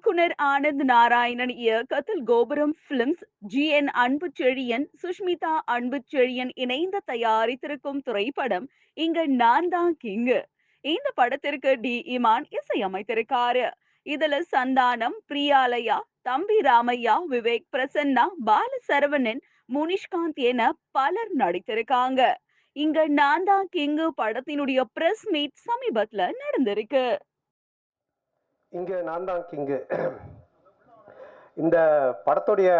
இயக்குனர் ஆனந்த் நாராயணன் இயக்கத்தில் கோபுரம் பிலிம்ஸ் ஜி என் அன்பு செழியன் சுஷ்மிதா அன்பு செழியன் இணைந்து தயாரித்திருக்கும் திரைப்படம் இங்க நான் தான் கிங்கு. இந்த படத்திற்கு டி. இமான் இசையமைத்திருக்காரு. இதுல சந்தானம் பிரியாலயா தம்பி ராமையா விவேக் பிரசன்னா பால சரவணன் முனிஷ்காந்த் என பலர் நடித்திருக்காங்க. இங்க நான் தான் கிங்கு படத்தினுடைய பிரஸ் மீட் சமீபத்துல நடந்திருக்கு. இங்கே நான் தான் கிங்கு. இந்த படத்துடைய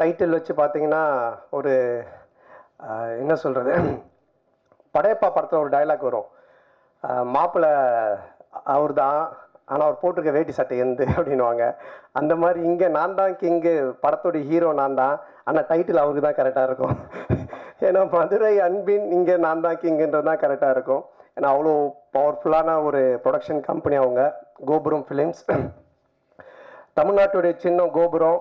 டைட்டில் வச்சு பார்த்தீங்கன்னா ஒரு என்ன சொல்கிறது படையப்பா படத்தில் ஒரு டயலாக் வரும். மாப்பிள்ளை அவர் தான் ஆனால் அவர் போட்டிருக்க வேட்டி சட்டை எந்து அப்படின்னுவாங்க. அந்த மாதிரி இங்கே நான் தான் கிங்கு படத்துடைய ஹீரோ நான் தான் ஆனால் டைட்டில் அவருக்கு தான் கரெக்டாக இருக்கும். ஏன்னா மதுரை அன்பின் இங்கே நான் தான் கிங்குன்றது தான் கரெக்டாக இருக்கும். ஏன்னா அவ்வளோ பவர்ஃபுல்லான ஒரு ப்ரொடக்ஷன் கம்பெனி அவங்க கோபுரம் ஃபிலிம்ஸ் தமிழ்நாட்டுடைய சின்னம் கோபுரம்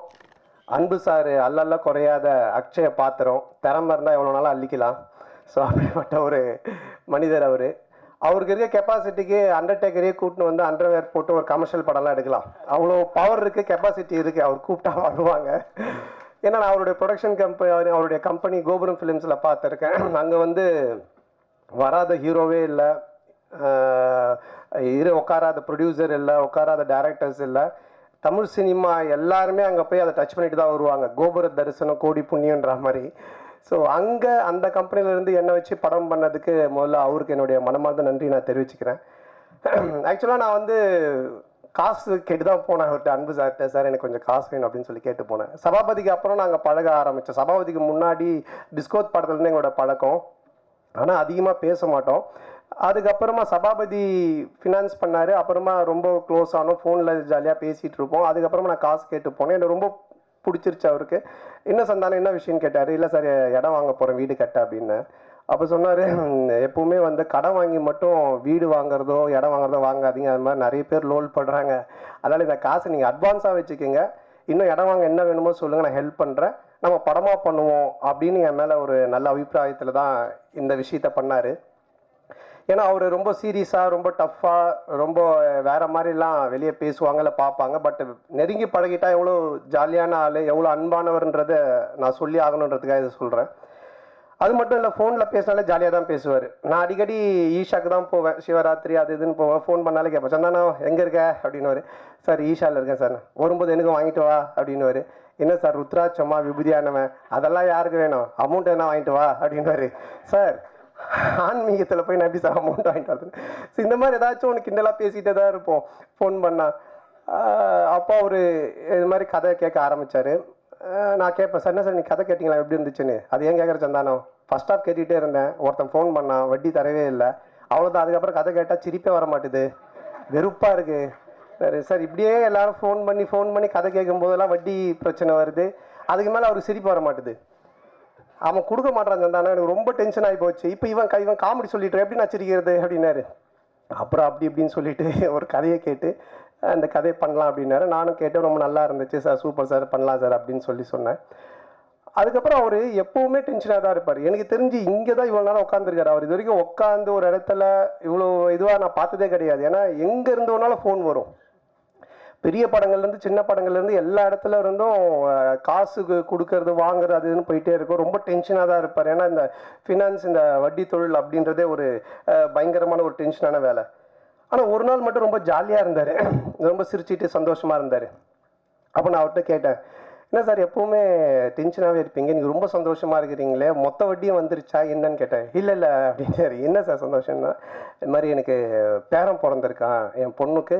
அன்பு சார் அல்லல்ல குறையாத அக்ஷய பாத்திரம். திறமை இருந்தால் எவ்வளோ நாளாக அள்ளிக்கலாம். ஸோ அப்படிப்பட்ட ஒரு மனிதர் அவர். அவருக்கு இருக்க கெப்பாசிட்டிக்கு அண்டர்டேக்கரையே கூட்டின்னு வந்து அண்டர்வேர் போட்டு ஒரு கமர்ஷியல் படம்லாம் எடுக்கலாம். அவ்வளோ பவர் இருக்குது கெப்பாசிட்டி இருக்குது அவர் கூப்பிட்டா வருவாங்க. ஏன்னா நான் அவருடைய ப்ரொடக்ஷன் கம்பெனி அவருடைய கம்பெனி கோபுரம் ஃபிலிம்ஸில் பார்த்துருக்கேன். அங்கே வந்து வராத ஹீரோவே இல்லை. இரு உட்காராத ப்ரொடியூசர் இல்லை உட்காராத டேரக்டர்ஸ் இல்லை. தமிழ் சினிமா எல்லாருமே அங்கே போய் அதை டச் பண்ணிட்டு தான் வருவாங்க. கோபுர தரிசனம் கோடி புண்ணியன்ற மாதிரி. ஸோ அங்கே அந்த கம்பெனிலேருந்து என்னை வச்சு படம் பண்ணதுக்கு முதல்ல அவருக்கு என்னுடைய மனமார்ந்த நன்றி நான் தெரிவிச்சுக்கிறேன். ஆக்சுவலாக நான் வந்து காசு கேட்டு தான் போனேன். அவர்கிட்ட அன்பு சார்கிட்ட சார் எனக்கு கொஞ்சம் காசு வேணும் அப்படின்னு சொல்லி கேட்டு போனேன். சபாபதிக்கு அப்புறம் நாங்கள் பழக ஆரம்பித்தோம் சபாபதிக்கு முன்னாடி டிஸ்கோத் படத்துலேருந்து எங்களோட பழக்கம். ஆனால் அதிகமாக பேச மாட்டோம். அதுக்கப்புறமா சபாபதி ஃபினான்ஸ் பண்ணார். அப்புறமா ரொம்ப க்ளோஸ் ஆனோம். ஃபோனில் ஜாலியாக பேசிகிட்டு இருப்போம். அதுக்கப்புறமா நான் காசு கேட்டு போனேன். எனக்கு ரொம்ப பிடிச்சிருச்சு அவருக்கு. என்ன சந்தானம் என்ன விஷயம்னு கேட்டார். இல்லை சார் இடம் வாங்க போகிறேன் வீடு கட்ட அப்படின்னு. அப்போ சொன்னார் எப்பவுமே வந்து கடன் வாங்கி மட்டும் வீடு வாங்குறதோ இடம் வாங்குறதோ வாங்காதீங்க. அது மாதிரி நிறைய பேர் லோல் பண்ணுறாங்க அதனால் இந்த காசை நீங்கள் அட்வான்ஸாக வச்சுக்கோங்க. இன்னும் இடம் வாங்க என்ன வேணுமோ சொல்லுங்கள் நான் ஹெல்ப் பண்ணுறேன் நம்ம படமாக பண்ணுவோம் அப்படின்னு என் மேலே ஒரு நல்ல அபிப்பிராயத்தில் தான் இந்த விஷயத்த பண்ணார். ஏன்னா அவர் ரொம்ப சீரியஸாக ரொம்ப டஃப்பாக ரொம்ப வேற மாதிரிலாம் வெளியே பேசுவாங்க இல்லை பார்ப்பாங்க. பட் நெருங்கி பழகிட்டா எவ்வளோ ஜாலியான ஆள் எவ்வளோ அன்பானவர்ன்றதை நான் சொல்லி ஆகணுன்றதுக்காக இதை சொல்கிறேன் அது மட்டும் இல்லை ஃபோனில் பேசினாலே ஜாலியாக தான் பேசுவார். நான் அடிக்கடி ஈஷாக்கு தான் போவேன். சிவராத்திரி அது இதுன்னு போவேன். ஃபோன் பண்ணாலே கேட்பேன் சந்தானா எங்கே இருக்க? அப்படின்னு சார் ஈஷாவில் இருக்கேன் சார். வரும்போது எனக்கு வாங்கிட்டு வா அப்படின்னு என்ன சார் ருத்ராட்சமா விபூதியானவன்? அதெல்லாம் யாருக்கு வேணும்? அமௌண்ட் என்ன வாங்கிட்டு வா அப்படின்னு சார் ஆன்மீகத்தில் போய் நான் எப்படி சார் அமௌண்ட் வாங்கிட்டு வரது ஸோ இந்த மாதிரி ஏதாச்சும் ஒன்று கிண்டலாக பேசிகிட்டே தான் இருப்போம். ஃபோன் பண்ணால் அப்பா ஒரு இது மாதிரி கதை கேட்க ஆரம்பித்தார் நான் கேட்பேன் சார் என்ன சார் நீ கதை கேட்டிங்களா? எப்படி இருந்துச்சுன்னு? அது ஏன் கேட்குற சந்தானம்? ஃபஸ்ட் ஆஃப் கேட்டுகிட்டே இருந்தேன். ஒருத்தன் ஃபோன் பண்ணான் வட்டி தரவே இல்லை. அவ்வளோதான் அதுக்கப்புறம் கதை கேட்டால் சிரிப்பே வர மாட்டுது வெறுப்பாக இருக்குது சார் இப்படியே எல்லாரும் ஃபோன் பண்ணி ஃபோன் பண்ணி கதை கேட்கும் போதெல்லாம் வட்டி பிரச்சனை வருது. அதுக்கு மேலே அவருக்கு சிரிப்பு வர மாட்டுது. அவன் கொடுக்க மாட்டான் சந்தானம் எனக்கு ரொம்ப டென்ஷன் ஆகி போச்சு. இப்போ இவன் இவன் காமெடி சொல்லிட்டு எப்படி நான் சிரிக்கிறது? அப்படின்னாரு. அப்புறம் அப்படி இப்படின்னு சொல்லிட்டு ஒரு கதையை கேட்டு அந்த கதையை பண்ணலாம் அப்படின்னாரு. நானும் கேட்டு ரொம்ப நல்லா இருந்துச்சு சார் சூப்பர் சார் பண்ணலாம் சார் அப்படின்னு சொல்லி சொன்னேன். அதுக்கப்புறம் அவர் எப்பவுமே டென்ஷனாக தான் இருப்பார். எனக்கு தெரிஞ்சு இங்கே தான் இவ்வளோ நேரம் உட்காந்துருக்காரு அவர் இது வரைக்கும் உட்காந்து ஒரு இடத்துல இவ்வளோ இதுவாக நான் பார்த்ததே கிடையாது. ஏன்னா எங்கே இருந்து ஃபோன் வரும். பெரிய படங்கள்லேருந்து சின்ன படங்கள்லேருந்து எல்லா இடத்துல இருந்தும் காசு காசுக்கு கொடுக்கறது வாங்குறது அது இதுன்னு போயிட்டே இருக்கும். ரொம்ப டென்ஷனாக தான் இருப்பார். ஏன்னா இந்த ஃபினான்ஸ் இந்த வட்டி தொழில் அப்படின்றதே ஒரு பயங்கரமான ஒரு டென்ஷனான வேலை. ஆனால் ஒரு நாள் மட்டும் ரொம்ப ஜாலியாக இருந்தார். ரொம்ப சிரிச்சிட்டு சந்தோஷமாக இருந்தார். அப்போ நான் அவர்கிட்ட கேட்டேன் என்ன சார் எப்போவுமே டென்ஷனாகவே இருப்பீங்க? நீங்கள் ரொம்ப சந்தோஷமாக இருக்கிறீங்களே? மொத்த வட்டியும் வந்துருச்சா? என்னன்னு கேட்டேன். இல்லை இல்லை அப்படின்னு என்ன சார் சந்தோஷம்னா இது மாதிரி எனக்கு பேரன் பிறந்திருக்கான். என் பொண்ணுக்கு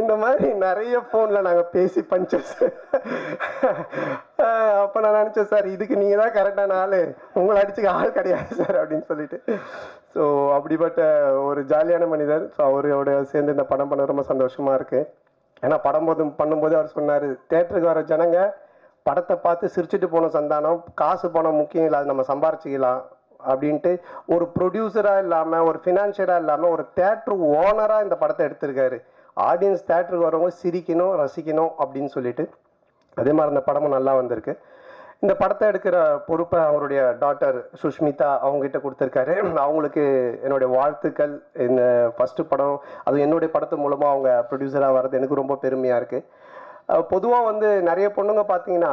இந்த மாதிரி நிறைய ஃபோனில் நாங்கள் பேசி பஞ்சஸ் அப்போ நான் நினச்சேன் சார் இதுக்கு நீங்கள் தான் கரெக்டான ஆள். உங்களை அடிச்சுக்க ஆள் கிடையாது சார் அப்படின்னு சொல்லிட்டு. ஸோ அப்படிப்பட்ட ஒரு ஜாலியான மனிதர். ஸோ அவரோட சேர்ந்து இந்த படம் பண்ண ரொம்ப சந்தோஷமாக இருக்குது ஏன்னா படம் போது பண்ணும்போது அவர் சொன்னார் தேட்டருக்கு வர ஜனங்க படத்தை பார்த்து சிரிச்சுட்டு போன சந்தானம் காசு பணம் முக்கியம் இல்லை அது நம்ம சம்பாரிச்சிக்கலாம். அப்படின்ட்டு ஒரு ப்ரொடியூசராக இல்லாமல் ஒரு ஃபினான்ஷியராக இல்லாமல் ஒரு தேட்ரு ஓனராக இந்த படத்தை எடுத்திருக்காரு. ஆடியன்ஸ் தேட்டருக்கு வரவங்க சிரிக்கணும் ரசிக்கணும் அப்படின்னு சொல்லிட்டு அதே மாதிரி இந்த படமும் நல்லா வந்திருக்கு. இந்த படத்தை எடுக்கிற பொறுப்பை அவருடைய டாட்டர் சுஷ்மிதா அவங்ககிட்ட கொடுத்துருக்காரு. அவங்களுக்கு என்னுடைய வாழ்த்துக்கள். இந்த ஃபஸ்ட்டு படம் அது என்னுடைய படத்து மூலமாக அவங்க ப்ரொடியூசராக வர்றது எனக்கு ரொம்ப பெருமையாக இருக்குது பொதுவாக வந்து நிறைய பொண்ணுங்க பார்த்தீங்கன்னா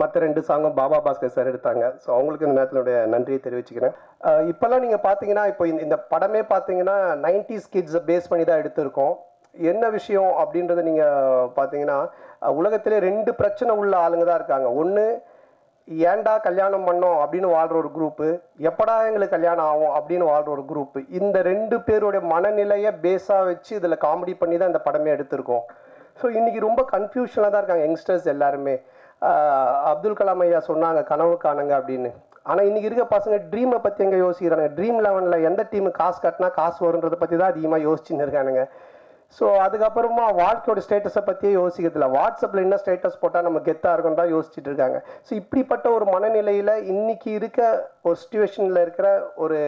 மற்ற ரெண்டு சாங்கும் பாபா பாஸ்கர் சார் எடுத்தாங்க. ஸோ அவங்களுக்கு இந்த நேரத்தினுடைய நன்றியை தெரிவிச்சுக்கிறேன். இப்போல்லாம் நீங்கள் பார்த்தீங்கன்னா இப்போ இந்த இந்த படமே பார்த்தீங்கன்னா நைன்டிஸ் கிட்ஸை பேஸ் பண்ணி தான் எடுத்திருக்கோம். என்ன விஷயம் அப்படின்றத நீங்கள் பார்த்தீங்கன்னா உலகத்திலே ரெண்டு பிரச்சனை உள்ள ஆளுங்க தான் இருக்காங்க. ஒன்று ஏன்டா கல்யாணம் பண்ணோம் அப்படின்னு வாழ்கிற ஒரு குரூப்பு எப்படா எங்களுக்கு கல்யாணம் ஆகும் அப்படின்னு வாழ்கிற ஒரு குரூப்பு இந்த ரெண்டு பேருடைய மனநிலையை பேஸாக வச்சு இதில் காமெடி பண்ணி தான் இந்த படமே எடுத்திருக்கோம். ஸோ இன்றைக்கி ரொம்ப கன்ஃபியூஷனாக தான் இருக்காங்க யங்ஸ்டர்ஸ் எல்லாருமே. அப்துல் கலாம் ஐயா சொன்னாங்க கனவு காணுங்க அப்படின்னு. ஆனால் இன்றைக்கி இருக்க பசங்க ட்ரீமை பற்றி எங்கே யோசிக்கிறாங்க? ட்ரீம் லெவனில் எந்த டீமு காசு கட்டினா காசு வருன்றதை பற்றி தான் அதிகமாக யோசிச்சுன்னு இருக்கானுங்க. ஸோ அதுக்கப்புறமா வாழ்க்கையோட ஸ்டேட்டஸை பற்றியே யோசிக்கிறதுல வாட்ஸ்அப்பில் என்ன ஸ்டேட்டஸ் போட்டால் நம்ம கெத்தாக இருக்கும் தான் யோசிச்சுட்டு இருக்காங்க. ஸோ இப்படிப்பட்ட ஒரு மனநிலையில் இன்றைக்கி இருக்க ஒரு சுச்சுவேஷனில் இருக்கிற ஒரு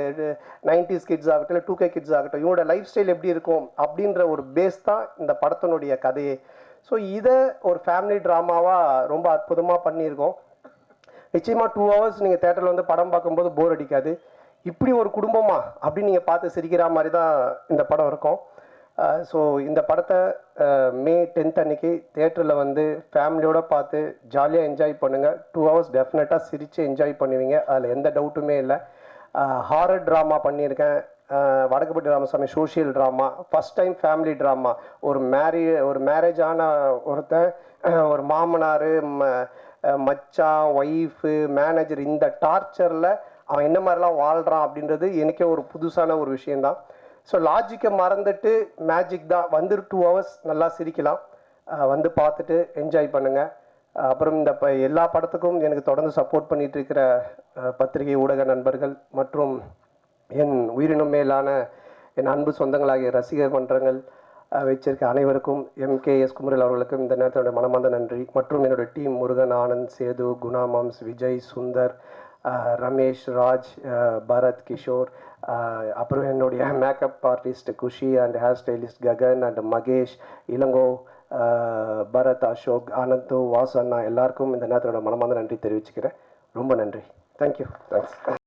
நைன்டிஸ் கிட்ஸ் ஆகட்டும் இல்லை டூ கே கிட்ஸ் ஆகட்டும் இவங்களோட லைஃப் ஸ்டைல் எப்படி இருக்கும் அப்படின்ற ஒரு பேஸ் தான் இந்த படத்தினுடைய கதையே. ஸோ இதை ஒரு ஃபேமிலி ட்ராமாவாக ரொம்ப அற்புதமாக பண்ணியிருக்கோம். நிச்சயமாக டூ ஹவர்ஸ் நீங்கள் தேட்டரில் வந்து படம் பார்க்கும்போது போர் அடிக்காது. இப்படி ஒரு குடும்பமா அப்படின்னு நீங்கள் பார்த்து சிரிக்கிற மாதிரி தான் இந்த படம் இருக்கும். ஸோ இந்த படத்தை மே டென்த் அன்னைக்கு தேட்டரில் வந்து ஃபேமிலியோடு பார்த்து ஜாலியாக என்ஜாய் பண்ணுங்கள் டூ ஹவர்ஸ் டெஃபினட்டாக சிரித்து என்ஜாய் பண்ணுவீங்க. அதில் எந்த டவுட்டுமே இல்லை. ஹாரர் ட்ராமா பண்ணியிருக்கேன். Vadakkupatti Ramasamy social drama first time family drama ஒரு மேரி ஒரு மேரேஜ் ஆன ஒருத்தன் ஒரு மாமனார் மச்சான் ஒய்ஃபு மேனேஜர் இந்த டார்ச்சரில் அவன் என்ன மாதிரிலாம் வாழ்கிறான் அப்படின்றது எனக்கே ஒரு புதுசான ஒரு விஷயந்தான் ஸோ லாஜிக்கை மறந்துட்டு மேஜிக் தான். வந்து டூ ஹவர்ஸ் நல்லா சிரிக்கலாம். வந்து பார்த்துட்டு என்ஜாய் பண்ணுங்கள் அப்புறம் இந்த ப எல்லா படத்துக்கும் எனக்கு தொடர்ந்து சப்போர்ட் பண்ணிகிட்டு இருக்கிற பத்திரிகை ஊடக நண்பர்கள் மற்றும் என் உயிரினும் மேலான என் அன்பு சொந்தங்களாகிய ரசிகர் மன்றங்கள் அஹ், வச்சிருக்க அனைவருக்கும் எஸ். குமரல் அவர்களுக்கும் இந்த நேரத்தினுடைய மனமார்ந்த நன்றி. மற்றும் என்னுடைய டீம் முருகன் ஆனந்த் சேது குணா மாம்ஸ் விஜய் சுந்தர் ரமேஷ் ராஜ் பரத் கிஷோர் அப்புறம் என்னுடைய makeup artist Kushi and hair stylist Gagan and Mahesh Ilango Bharath Ashok Anand Vasu அண்ணா எல்லாருக்கும் இந்த நேரத்தோட மனமார்ந்த நன்றி தெரிவிச்சுக்கிறேன். ரொம்ப நன்றி. Thank you thanks